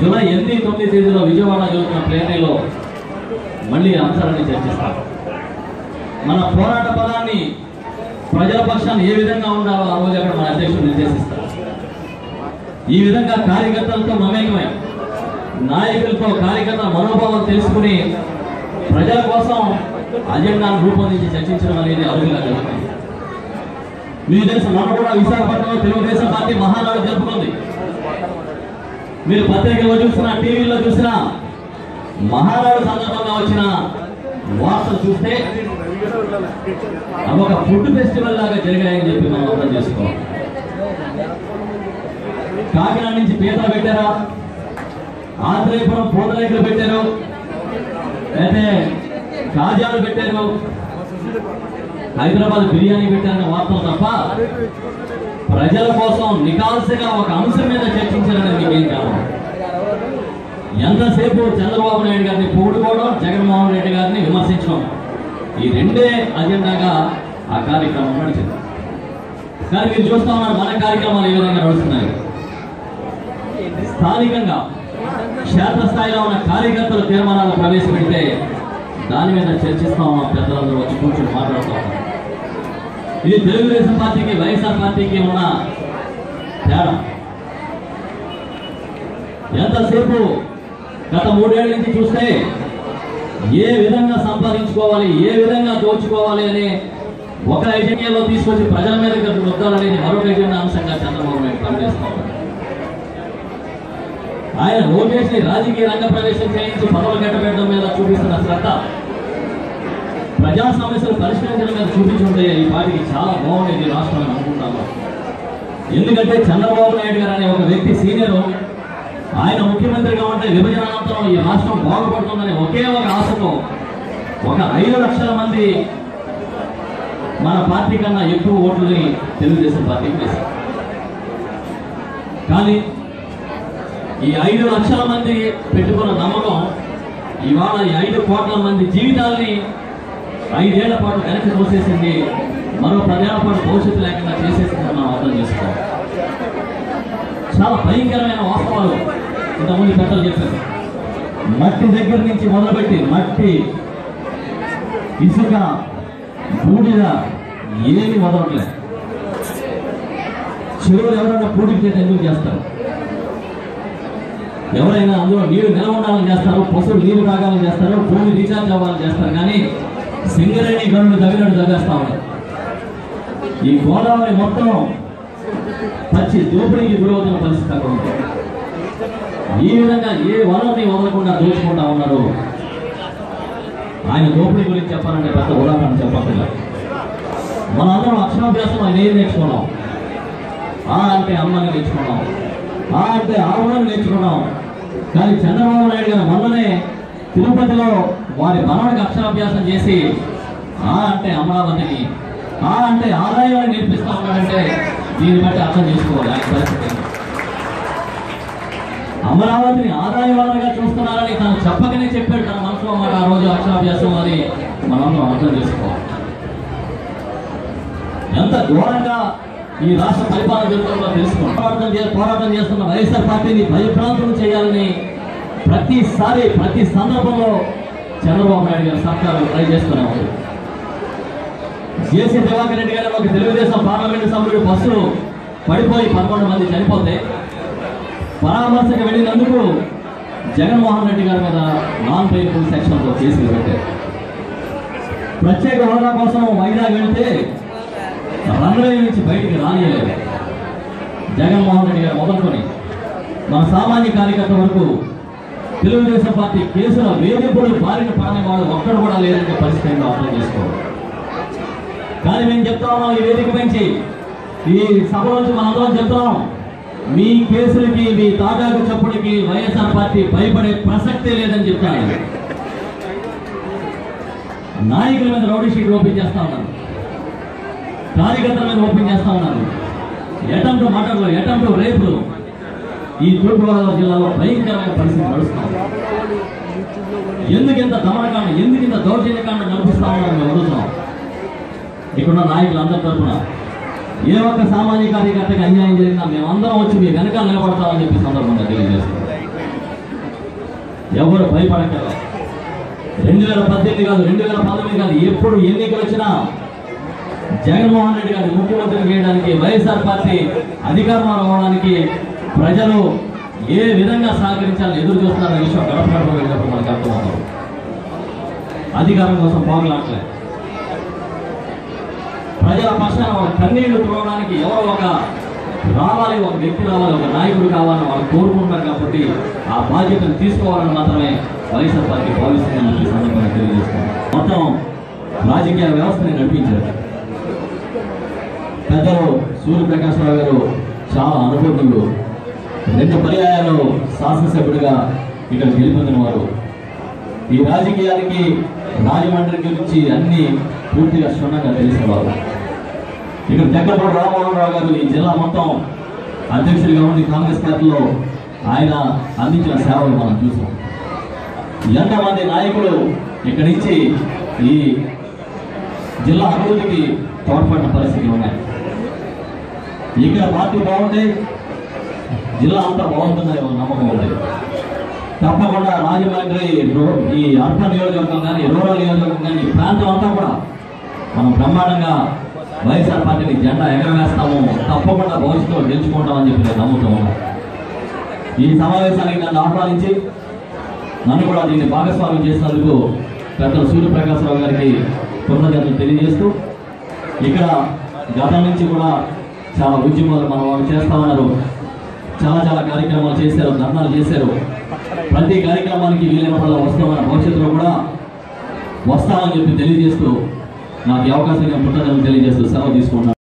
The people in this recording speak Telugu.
జూలై ఎనిమిది తొమ్మిది తేదీలో విజయవాడ జరుగుతున్న ప్లేనీలో మళ్ళీ అంశాలని చర్చిస్తాం. మన పోరాట పదాన్ని ప్రజల పక్షాన్ని ఏ విధంగా ఉండాలో ఆ రోజు అక్కడ మన అధ్యక్షుడు నిర్దేశిస్తారు. ఈ విధంగా కార్యకర్తలతో మమేకమై నాయకులతో కార్యకర్తల మనోభావం తెలుసుకుని ప్రజల కోసం అజెండాను రూపొందించి చర్చించడం అనేది అరుదుగా జరుగుతుంది. మీకు తెలుసు మొన్న కూడా విశాఖపట్నంలో తెలుగుదేశం పార్టీ మహానాడు జరుపుకుంది. మీరు పత్రికల్లో చూసినా టీవీలో చూసినా మహారాజు సందర్భంగా వచ్చిన వార్తలు చూస్తే అవి ఒక ఫుడ్ ఫెస్టివల్ లాగా జరిగాయని చెప్పి మనం అర్థం చేసుకోవాలి. కాకినాడ నుంచి పీతలు పెట్టారా? ఆంధ్రపురం పూతరేకులు పెట్టారు. అయితే కాజాలు పెట్టారు. హైదరాబాద్ బిర్యానీ పెట్టారన్న వార్తలు తప్ప ప్రజల కోసం నికాల్సిగా ఒక అంశం మీద చర్చించారని మీకేం కావాలి? ఎంతసేపు చంద్రబాబు నాయుడు గారిని పొగుడుకోవడం జగన్మోహన్ రెడ్డి గారిని విమర్శించడం? ఈ రెండే అజెండాగా ఆ కార్యక్రమం నడిచింది. కానీ మీరు చూస్తా ఉన్నారు మన కార్యక్రమాలు ఏ విధంగా నడుస్తున్నాయి? స్థానికంగా క్షేత్రస్థాయిలో ఉన్న కార్యకర్తల తీర్మానాలు ప్రవేశపెడితే దాని మీద చర్చిస్తా ఉన్నాం పెద్దలందరూ వచ్చి కూర్చొని మాట్లాడుతూ ఇది తెలుగుదేశం పార్టీకి వైఎస్ఆర్ పార్టీకి ఉన్న తేడా. ఎంతసేపు గత మూడేళ్ళ నుంచి చూస్తే ఏ విధంగా సంపాదించుకోవాలి ఏ విధంగా దోచుకోవాలి అని ఒక ఎజెండాలో తీసుకొచ్చి ప్రజల మీద రుద్దాలనేది మరొక ఎజెండా అంశంగా చంద్రబాబు నాయుడు పనిచేస్తా ఆయన లోకేష్ని రాజకీయ రంగ ప్రవేశం చేయించి పదవులు కట్టబెట్టడం మీద చూపిస్తున్న శ్రద్ధ ప్రజా సమస్యలు పరిష్కరించడం మీద చూపించుంటే ఈ పార్టీకి చాలా బాగుండేది రాష్ట్రం అని అనుకుంటాము ఎందుకంటే చంద్రబాబు నాయుడు గారు అనే ఒక వ్యక్తి సీనియర్. ఆయన ముఖ్యమంత్రిగా ఉంటే విభజన అనంతరం ఈ రాష్ట్రం బాగుపడుతుందనే ఒకే ఒక ఆశతో ఒక ఐదు లక్షల మంది మన పార్టీ కన్నా ఎక్కువ ఓట్లని తెలుగుదేశం పార్టీకి వేశారు కానీ ఈ ఐదు లక్షల మంది పెట్టుకున్న నమ్మకం ఇవాళ ఈ ఐదు కోట్ల మంది జీవితాల్ని ఐదేళ్ళ పాటు వెనక్కి తోసేసింది మరో పదేళ్ళ పాటు భవిష్యత్తు లేకుండా చేసేసిందని మనం అర్థం చేసుకోవాలి. చాలా భయంకరమైన వాస్తవాలు ఇంతకుముందు పెద్దలు చెప్పారు. మట్టి దగ్గర నుంచి మొదలుపెట్టి మట్టి ఇసుక బూడిద ఏమి వదలట్లేదు చెరువులు ఎవరైనా పూడికి చేత ఎందుకు చేస్తారు? ఎవరైనా అందులో నీరు నిలవ ఉండాలని చేస్తారు పశువులు నీరు తాగాలని చేస్తారు భూమి రీఛార్జ్ అవ్వాలని చేస్తారు. కానీ సింగరేణి గనులు తగినట్టు తగ్గేస్తా ఉన్నారు ఈ గోదావరి మొత్తం పచ్చి దోపిడీకి గురవుతున్న పరిస్థితి అక్కడ ఉంది. ఈ విధంగా ఏ వనరుని వదలకుండా దోచుకుంటా ఉన్నారు ఆయన దోపిడీ గురించి చెప్పాలంటే పెద్ద ఉదాహరణ చెప్పకుండా మనందరం అక్షరాభ్యాసం ఆయన ఏం నేర్చుకున్నాం? ఆ అంటే అమ్మని నేర్చుకున్నాం. ఆ అంటే ఆవులను నేర్చుకున్నాం. కానీ చంద్రబాబు నాయుడు గారు మొన్ననే తిరుపతిలో వారి మనవడికి అక్షరాభ్యాసం చేసి ఆ అంటే అమరావతిని ఆ అంటే ఆదాయాన్ని నేర్పిస్తా ఉన్నాడంటే దీన్ని బట్టి అర్థం చేసుకోవాలి. ఆయన పరిస్థితి. అమరావతిని ఆదాయ వనరుగా చూస్తున్నారని తను చెప్పకనే చెప్పాడు తన మనసులో మాట ఆ రోజు అక్షరాభ్యాసం అని మనం అర్థం చేసుకోవాలి. ఎంత ఘోరంగా ఈ రాష్ట్ర పరిపాలన జరుగుతుందో తెలుసుకోండి. పోరాటం పోరాటం చేస్తున్న వైఎస్ఆర్ పార్టీని భయప్రాంతం చేయాలని ప్రతిసారి ప్రతి సందర్భంలో చంద్రబాబు నాయుడు గారి సహకారం ట్రై చేస్తూనే ఉంది జేసీ దివాకర్ రెడ్డి గారు ఒక తెలుగుదేశం పార్లమెంటు సభ్యుడు బస్సు పడిపోయి పదకొండు మంది చనిపోతే పరామర్శకు వెళ్ళినందుకు జగన్మోహన్ రెడ్డి గారి మీద నాన్ పేయబుల్ సెక్షన్తో కేసులు పెట్టారు. ప్రత్యేక హోదా కోసం వైజాగ్ వెళితే రన్వే నుంచి బయటికి రానియలేదు. జగన్మోహన్ రెడ్డి గారు మొదలుకొని మన సామాన్య కార్యకర్త వరకు తెలుగుదేశం పార్టీ కేసుల వేధింపులు బారిన పడని వాడు ఒక్కడు కూడా లేదనే పరిస్థితి అర్థం చేసుకోవాలి. కానీ మేము చెప్తా ఉన్నాం ఈ వేదిక నుంచి. ఈ సభ నుంచి మనందరం చెప్తున్నాం. మీ కేసులకి మీ తాటాకు చప్పుడికి వైఎస్ఆర్ పార్టీ భయపడే ప్రసక్తే లేదని చెప్తాను నాయకుల మీద రౌడీ షీట్ ఓపెన్ చేస్తా ఉన్నారు. కార్యకర్తల మీద ఓపెన్ చేస్తా ఉన్నారు. ఎటంటు మటర్లు ఎటంటు రేపులు ఈ తూర్పుగోదావరి జిల్లాలో భయంకరమైన పరిస్థితి నడుస్తాం ఎందుకింత దమనకాండ ఎందుకింత దౌర్జన్యకాండ నడిపిస్తా ఉన్నారు మేము అడుగుతున్నాం ఇక్కడున్న నాయకులు అందరి తరఫున ఏ ఒక్క సామాజిక కార్యకర్తకి అన్యాయం జరిగినా మేమందరం వచ్చి మీ వెనకాల నిలబడతామని చెప్పి సందర్భంగా తెలియజేస్తున్నాం. ఎవరు భయపడక్కర్లేదు రెండు వేల పద్దెనిమిది కాదు రెండు వేల పంతొమ్మిది కాదు ఎప్పుడు ఎన్నికలు వచ్చినా జగన్మోహన్ రెడ్డి గారిని ముఖ్యమంత్రి చేయడానికి వైఎస్ఆర్ పార్టీ అధికారంలో రావడానికి ప్రజలు ఏ విధంగా సహకరించాలని ఎదురు చూస్తున్నారనే విషయం గడప వెళ్ళినప్పుడు మనకు అర్థమవుతుంది అధికారం కోసం పోగలాట్లే ప్రజల పక్షాన వాళ్ళ కన్నీళ్ళు తుడవడానికి ఎవరో ఒక రావాలి ఒక వ్యక్తి రావాలి ఒక నాయకుడు కావాలని వాళ్ళు కోరుకుంటారు కాబట్టి ఆ బాధ్యతను తీసుకోవాలని మాత్రమే వైఎస్ఆర్ పార్టీ భావిస్తుందని ఈ సందర్భంగా తెలియజేస్తాను మొత్తం రాజకీయ వ్యవస్థని నడిపించారు. పెద్దలు సూర్యప్రకాశ్రావు గారు చాలా అనుభవజ్ఞులు. రెండు పర్యాయాలు శాసనసభ్యుడిగా ఇక్కడ గెలుపొందిన వారు. ఈ రాజకీయానికి రాజమండ్రి గురించి అన్ని పూర్తిగా క్షుణ్ణంగా తెలిసినవారు ఇక్కడ జగ్గపూడి రామ్మోహన్ రావు గారు ఈ జిల్లా మొత్తం అధ్యక్షుడిగా ఉండి కాంగ్రెస్ పార్టీలో ఆయన అందించిన సేవలు మనం చూసాం. ఎంతమంది నాయకులు ఇక్కడి నుంచి ఈ జిల్లా అభివృద్ధికి తోడ్పడిన పరిస్థితులు ఉన్నాయి. ఇక్కడ పార్టీ బాగుంటే జిల్లా అంతా బాగుంటుందని నమ్మకం ఉంది. తప్పకుండా రాజమండ్రి ఈ అర్థ నియోజకవర్గం కానీ రూరల్ నియోజకవర్గం కానీ ఈ ప్రాంతం అంతా కూడా మనం బ్రహ్మాండంగా వైఎస్ఆర్ పార్టీకి జెండా ఎగరవేస్తాము. తప్పకుండా భవిష్యత్తులో గెలుచుకుంటామని చెప్పి నేను నమ్ముతూ ఉన్నాను ఈ సమావేశానికి నన్ను ఆహ్వానించి నన్ను కూడా దీన్ని భాగస్వామ్యం చేసినందుకు పెద్దలు సూర్యప్రకాశ్రావు గారికి కృతజ్ఞతలు తెలియజేస్తూ ఇక్కడ గతం నుంచి కూడా చాలా ఉద్యమాలు మనం వాళ్ళు చేస్తా ఉన్నారు. చాలా చాలా కార్యక్రమాలు చేశారు ధర్నాలు చేశారు. ప్రతి కార్యక్రమానికి వీలైనప్పుడు వస్తామన్న భవిష్యత్తులో కూడా వస్తామని చెప్పి తెలియజేస్తూ నాకు అవకాశంగా అవకాశం పుట్టదని తెలియజేస్తూ సెలవు తీసుకున్నాను